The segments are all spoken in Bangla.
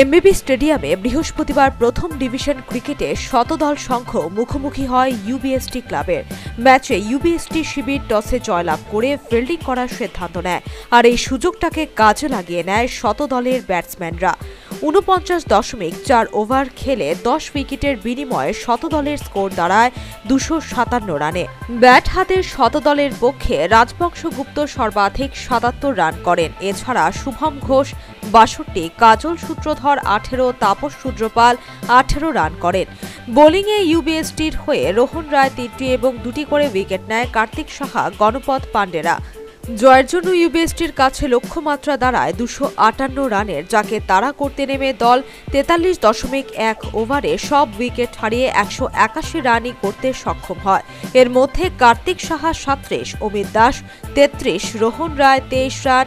এমবিবি স্টেডিয়ামে বৃহস্পতিবার প্রথম ডিভিশন ক্রিকেটে শতদল সংঘ মুখোমুখি হয় ইউবিএসটি ক্লাবের। ম্যাচে ইউবিএসটি শিবির টসে জয়লাভ করে ফিল্ডিং করার সিদ্ধান্ত নেয় আর এই সুযোগটাকে কাজে লাগিয়ে নেয় শতদলের ব্যাটসম্যানরা। উনপঞ্চাশ দশমিক চার ওভার খেলে দশ উইকেটের বিনিময়ে শতদলের স্কোর দাঁড়ায় দুশো সাতান্ন রানে। ব্যাট হাতের শতদলের পক্ষে রাজবংশ গুপ্ত সর্বাধিক সাতাত্তর রান করেন। এছাড়া শুভম ঘোষ বাষট্টি, কাজল সূত্রধর আঠেরো, তাপস রুদ্রপাল আঠেরো রান করেন। বোলিংয়ে ইউবিএসটির হয়ে রোহন রায় তিনটি এবং দুটি করে উইকেট নেয় কার্তিক সাহা, গণপথ পাণ্ডেরা জয়ের জন্য ইউবিএসটির কাছে লক্ষ্যমাত্রা দাঁড়ায় দুশো আটান্ন রানের, যাকে তাড়া করতে নেমে দল তেতাল্লিশ দশমিক এক ওভারে সব উইকেট হারিয়ে একশো একাশি রানই করতে সক্ষম হয়। এর মধ্যে কার্তিক সাহা সাত্রিশ অমিত দাস তেত্রিশ, রোহন রায় তেইশ রান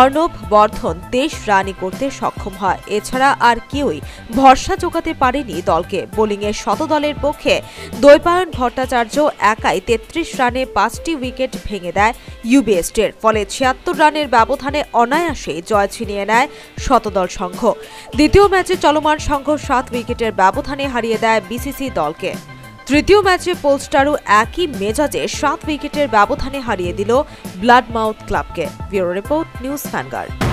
অর্ণব বর্ধন দেশ রানই করতে সক্ষম হয়। এছাড়া আর কেউই ভরসা জোগাতে পারেনি দলকে। বোলিংয়ে শতদলের পক্ষে দৈপায়ন ভট্টাচার্য একাই তেত্রিশ রানে পাঁচটি উইকেট ভেঙে দেয় ইউবিএসটের। ফলে ছিয়াত্তর রানের ব্যবধানে অনায়াসে জয় ছিনিয়ে নেয় শতদল সংঘ। দ্বিতীয় ম্যাচে চলমান সংঘ সাত উইকেটের ব্যবধানে হারিয়ে দেয় বিসিসি দলকে। তৃতীয় ম্যাচে পোলস্টারও একই মেজাজে সাত উইকেটের ব্যবধানে হারিয়ে দিল ব্লাড মাউথ ক্লাবকে। Bureau report news Fanguard